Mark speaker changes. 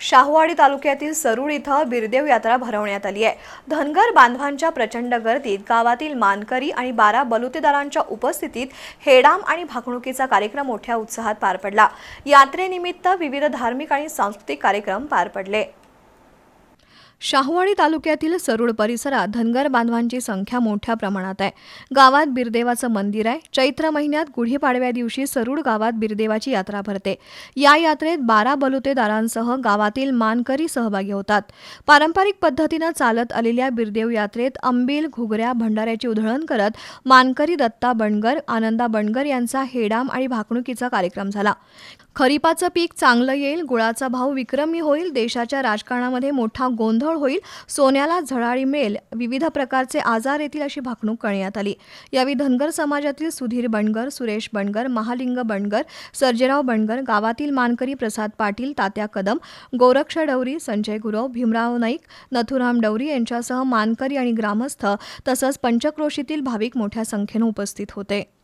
Speaker 1: शाहूवाडी तालुक्यातील सरूळ इथं बिरदेव यात्रा भरवण्यात आली आहे. धनगर बांधवांच्या प्रचंड गर्दीत गावातील मानकरी आणि बारा बलुतेदारांच्या उपस्थितीत हेडाम आणि भाकणुकीचा कार्यक्रम मोठ्या उत्साहात पार पडला. यात्रेनिमित्त विविध धार्मिक आणि सांस्कृतिक कार्यक्रम पार पडले. शाहूवाडी तालुक्यातील सरुळ परिसरात धनगर बांधवांची संख्या मोठ्या प्रमाणात आहे. गावात बिरदेवाचं मंदिर आहे. चैत्र महिन्यात गुढीपाडव्या दिवशी सरूळ गावात बिरदेवाची यात्रा भरते. या यात्रेत बारा बलुतेदारांसह गावातील मानकरी सहभागी होतात. पारंपरिक पद्धतीनं चालत आलेल्या बिरदेव यात्रेत अंबिल घुगऱ्या भंडाऱ्याची उधळण करत मानकरी दत्ता बणगर आनंदा बणगर यांचा हेडाम आणि भाकणुकीचा कार्यक्रम झाला. खरीपाचं पीक चांगलं येईल गुळाचा भाव विक्रमी होईल देशाच्या राजकारणामध्ये मोठा गोंधळ होईल सोन्याला झळाळी मिळेल विविध प्रकारचे आजार येतील अशी भाकणूक करण्यात आली. यावेळी धनगर समाजातील सुधीर बणगर सुरेश बणगर महालिंग बणगर सर्जेराव बणगर गावातील मानकरी प्रसाद पाटील तात्या कदम गोरक्ष डवरी संजय गुरव भीमराव नाईक नथुराम डवरी यांच्यासह मानकरी आणि ग्रामस्थ तसंच पंचक्रोशीतील भाविक मोठ्या संख्येनं उपस्थित होते.